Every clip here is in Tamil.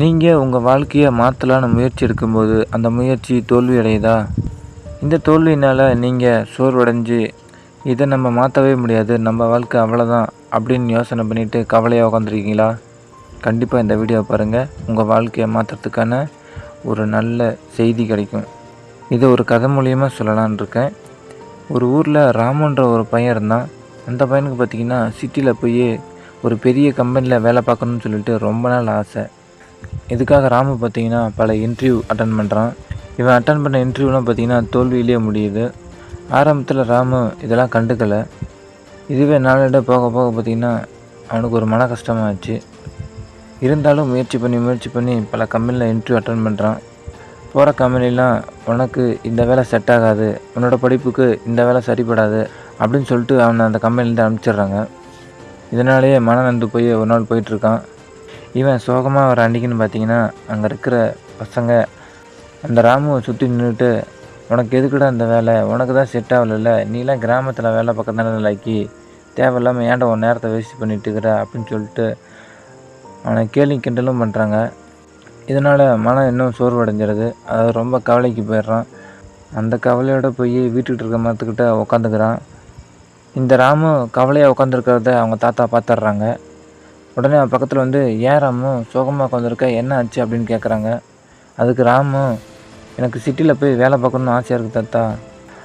நீங்கள் உங்கள் வாழ்க்கையை மாற்றலான்னு முயற்சி எடுக்கும்போது அந்த முயற்சி தோல்வி அடையுதா இந்த தோல்வினால் நீங்கள் சோர்வடைஞ்சு இதை நம்ம மாற்றவே முடியாது நம்ம வாழ்க்கை அவ்வளோதான் அப்படின்னு யோசனை பண்ணிவிட்டு கவலையாக உட்காந்துருக்கீங்களா கண்டிப்பாக இந்த வீடியோ பாருங்கள் உங்கள் வாழ்க்கையை மாற்றுறதுக்கான ஒரு நல்ல செய்தி கிடைக்கும். இதை ஒரு கதை மூலியமாக சொல்லலான்னு இருக்கேன். ஒரு ஊரில் ராமுன்ற ஒரு பையன் இருந்தான். அந்த பையனுக்கு பார்த்திங்கன்னா சிட்டியில் போய் ஒரு பெரிய கம்பெனியில் வேலை பார்க்கணுன்னு சொல்லிட்டு ரொம்ப நாள் ஆசை. இதுக்காக ராமு பார்த்திங்கன்னா பல இன்டர்வியூ அட்டன் பண்ணுறான் இவன் அட்டன் பண்ண இன்டர்வியூலாம் பார்த்திங்கன்னா தோல்வியிலே முடியுது. ஆரம்பத்தில் ராமு இதெல்லாம் கண்டுக்கலை. இதுவே நாளிட போக போக பார்த்திங்கன்னா அவனுக்கு ஒரு மன கஷ்டமாகிடுச்சு இருந்தாலும் முயற்சி பண்ணி முயற்சி பண்ணி பல கம்பெனியில் இன்டர்வியூ அட்டன் பண்ணுறான் போகிற கம்பெனிலாம் உனக்கு இந்த வேலை செட் ஆகாது. உன்னோட படிப்புக்கு இந்த வேலை சரிப்படாது அப்படின்னு சொல்லிட்டு அவனை அந்த கம்பெனிலேருந்து அனுப்பிச்சிடுறாங்க. இதனாலேயே மன நந்து போய் ஒரு நாள் போயிட்டுருக்கான் இவன் சோகமாக வர அன்றைக்கின்னு பார்த்தீங்கன்னா அங்கே இருக்கிற பசங்க அந்த ராமுவை சுற்றி நின்றுட்டு உனக்கு எதுக்குடா அந்த வேலை? உனக்கு தான் செட் ஆகலைல்ல? நீலாம் கிராமத்தில் வேலை பக்கம் தானே லாக்கி? தேவையில்லாமல் ஏன்டா உன் நேரத்தை வேஸ்ட் பண்ணிட்டு இருக்கிற? அப்படின்னு சொல்லிட்டு அவனை கேலி கிண்டலும் பண்ணுறாங்க இதனால் மனம் இன்னும் சோர்வடைஞ்சிருது. அது ரொம்ப கவலைக்கு போயிடுறான். அந்த கவலையோட போய் வீட்டுக்கிட்ட இருக்க மரத்துக்கிட்ட உக்காந்துக்கிறான். இந்த ராமு கவலையாக உட்காந்துருக்கிறத அவங்க தாத்தா பார்த்துட்றாங்க உடனே அவன் பக்கத்தில் வந்து ஏன் ராமு சோகமாக உட்காந்துருக்க என்ன ஆச்சு? அப்படின்னு கேட்குறாங்க அதுக்கு ராமு எனக்கு சிட்டியில் போய் வேலை பார்க்கணுன்னு ஆசையாக இருக்குது தாத்தா.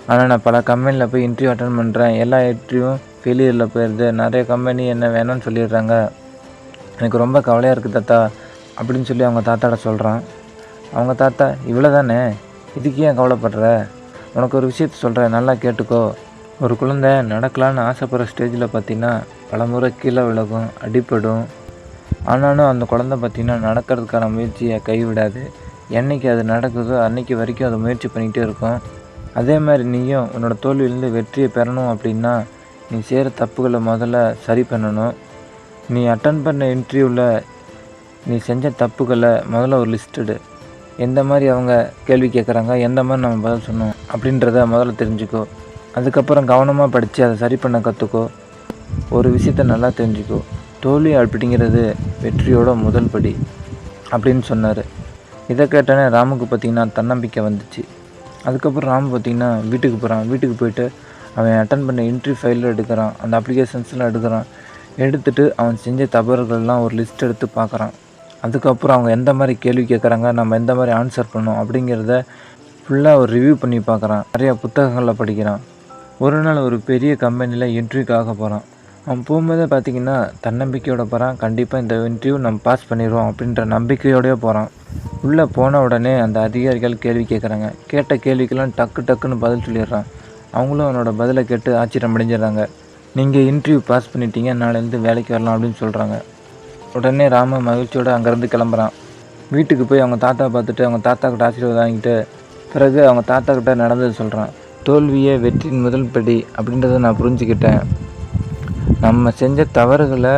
ஆனால் நான் பல கம்பெனியில் போய் இன்டர்வியூ அட்டன் பண்ணுறேன் எல்லா இன்டர்வியூவும் ஃபெயிலியரில் போயிடுது நிறைய கம்பெனி என்ன வேணும்னு சொல்லிடுறாங்க. எனக்கு ரொம்ப கவலையாக இருக்குது தாத்தா அப்படின்னு சொல்லி அவங்க தாத்தாட சொல்கிறான் அவங்க தாத்தா இவ்வளோ தானே இதுக்கு ஏன் கவலைப்படுற? உனக்கு ஒரு விஷயத்த சொல்கிறேன் நல்லா கேட்டுக்கோ. ஒரு குழந்தை நடக்கலான்னு ஆசைப்படுற ஸ்டேஜில் பார்த்தீங்கன்னா பல முறை கீழே விலகும் அடிப்படும் ஆனாலும் அந்த குழந்தை பார்த்திங்கன்னா நடக்கிறதுக்கான முயற்சியை கைவிடாது. என்னைக்கு அது நடக்குதோ அன்றைக்கி வரைக்கும் அது முயற்சி பண்ணிகிட்டே இருக்கும். அதே மாதிரி நீயும் உன்னோட தோல்வியிலேருந்து வெற்றியை பெறணும் அப்படின்னா நீ செய்கிற தப்புகளை முதல்ல சரி பண்ணணும். நீ அட்டன் பண்ண இன்டர்வியூவில் நீ செஞ்ச தப்புகளை முதல்ல ஒரு லிஸ்டடு எந்த மாதிரி அவங்க கேள்வி கேட்குறாங்க எந்த மாதிரி நம்ம பதில் சொன்னோம் அப்படின்றத முதல்ல தெரிஞ்சுக்கோ. அதுக்கப்புறம் கவனமாக படித்து அதை சரி பண்ண கற்றுக்கோ ஒரு விஷயத்த நல்லா தெரிஞ்சுக்கோ. தோல்வி அப்படிங்கிறது வெற்றியோட முதல் படி அப்படின்னு சொன்னார். இதை கேட்டோன்னே ராமுக்கு பார்த்திங்கன்னா தன்னம்பிக்கை வந்துச்சு. அதுக்கப்புறம் ராமு பார்த்திங்கன்னா வீட்டுக்கு போகிறான் வீட்டுக்கு போயிட்டு அவன் அட்டன் பண்ண இன்ட்ரி ஃபைலில் எடுக்கிறான். அந்த அப்ளிகேஷன்ஸ்லாம் எடுக்கிறான். எடுத்துட்டு அவன் செஞ்ச தவறுகள்லாம் ஒரு லிஸ்ட் எடுத்து பார்க்குறான். அதுக்கப்புறம் அவங்க எந்த மாதிரி கேள்வி கேட்குறாங்க நம்ம எந்த மாதிரி ஆன்சர் பண்ணோம் அப்படிங்கிறத ஃபுல்லாக ஒரு ரிவ்யூ பண்ணி பார்க்குறான். நிறையா புத்தகங்களில் படிக்கிறான். ஒரு நாள் ஒரு பெரிய கம்பெனியில் இன்டர்வியூக்காக போகிறான் அவன் போகும்போதே பார்த்திங்கன்னா தன்னம்பிக்கையோட போகிறான் கண்டிப்பாக இந்த இன்டர்வியூ நம்ம பாஸ் பண்ணிடுவோம் அப்படின்ற நம்பிக்கையோடய போகிறான் உள்ளே போன உடனே அந்த அதிகாரிகள் கேள்வி கேட்குறாங்க கேட்ட கேள்விக்கெல்லாம் டக்கு டக்குன்னு பதில் சொல்லிடுறான். அவங்களும் அவனோட பதிலை கேட்டு ஆச்சரியம் அடைஞ்சிடுறாங்க. நீங்கள் இன்டர்வியூ பாஸ் பண்ணிட்டீங்க நாளைலேருந்து வேலைக்கு வரலாம் அப்படின்னு சொல்கிறாங்க உடனே ராம மகிழ்ச்சியோடு அங்கேருந்து கிளம்புறான். வீட்டுக்கு போய் அவங்க தாத்தா பார்த்துட்டு அவங்க தாத்தா கிட்ட ஆசீர்வாதம் வாங்கிட்டு பிறகு அவங்க தாத்தா கிட்ட நடந்தது சொல்கிறான் தோல்வியே வெற்றியின் முதல் படி அப்படின்றத நான் புரிஞ்சுக்கிட்டேன். நம்ம செஞ்ச தவறுகளை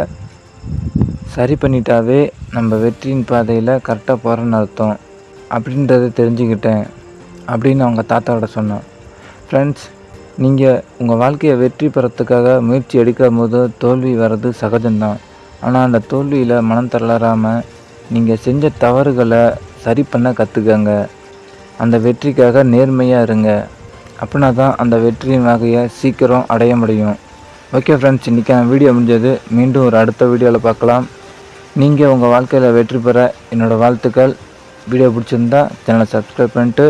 சரி பண்ணிட்டாவே நம்ம வெற்றியின் பாதையில் கரெக்டாக போகிறோன்னு அர்த்தம் அப்படின்றத தெரிஞ்சுக்கிட்டேன் அப்படின்னு அவங்க தாத்தாவோட சொன்னான் ஃப்ரெண்ட்ஸ் நீங்கள் உங்கள் வாழ்க்கையை வெற்றி பெறத்துக்காக முயற்சி எடுக்கும் போது தோல்வி வர்றது சகஜம்தான். ஆனால் அந்த தோல்வியில் மனம் தளராமல் நீங்கள் செஞ்ச தவறுகளை சரி பண்ண கற்றுக்கங்க அந்த வெற்றிக்காக நேர்மையாக இருங்க. அப்படின்னா தான் அந்த வெற்றியின் வகையை சீக்கிரம் அடைய முடியும். ஓகே ஃப்ரெண்ட்ஸ் இன்றைக்கான வீடியோ முடிஞ்சது. மீண்டும் ஒரு அடுத்த வீடியோவில் பார்க்கலாம். நீங்கள் உங்கள் வாழ்க்கையில் வெற்றி பெற என்னோடய வாழ்த்துக்கள். வீடியோ பிடிச்சிருந்தா சேனலை சப்ஸ்கிரைப் பண்ணிட்டு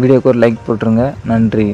வீடியோக்கு ஒரு லைக் போட்டுருங்க. நன்றி.